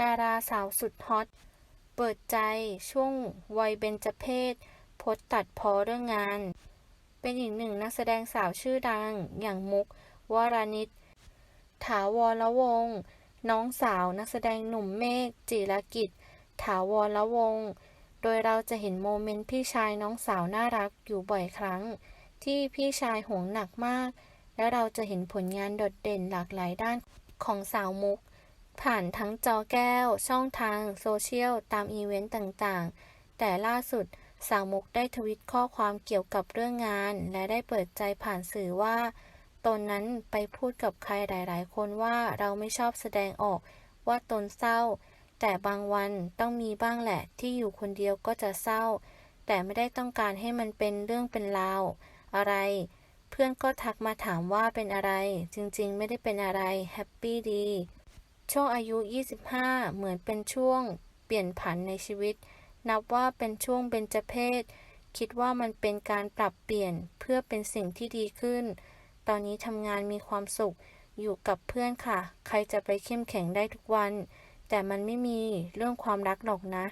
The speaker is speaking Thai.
ดาราสาวสุดฮอต เปิดใจช่วงวัยเบญจเพศโพสตัดพอเรื่องงาน เป็นอีกหนึ่งนักแสดงสาวชื่อดัง อย่างมุก วรานิชถาวรวง น้องสาวนักแสดงหนุ่มเมฆจิรกิจ ถาวรวง โดยเราจะเห็นโมเมนต์พี่ชายน้องสาวน่ารักอยู่บ่อยครั้ง ที่พี่ชายห่วงหนักมาก และเราจะเห็นผลงานโดดเด่นหลากหลายด้านของสาวมุก ผ่านทั้งจอแก้ว ช่องทางโซเชียล ตามอีเวนต์ต่างๆ แต่ล่าสุดสาวมุกได้ทวิตข้อความเกี่ยวกับเรื่องงาน และได้เปิดใจผ่านสื่อว่า ตนนั้นไปพูดกับใครหลาย ๆ คนว่าเราไม่ชอบแสดงออกว่าตนเศร้า แต่บางวันต้องมีบ้างแหละที่อยู่คนเดียวก็จะเศร้า แต่ไม่ได้ต้องการให้มันเป็นเรื่องเป็นราวอะไร เพื่อนก็ทักมาถามว่าเป็นอะไร จริง ๆ ไม่ได้เป็นอะไรแฮปปี้ดี ช่วงอายุ 25 เหมือนเป็นช่วงเปลี่ยนผันในชีวิต นับว่าเป็นช่วงเบญจเพศ คิดว่ามันเป็นการปรับเปลี่ยนเพื่อเป็นสิ่งที่ดีขึ้น ตอนนี้ทำงานมีความสุข อยู่กับเพื่อนค่ะ ใครจะไปเข้มแข็งได้ทุกวัน แต่มันไม่มีเรื่องความรักหรอกนะ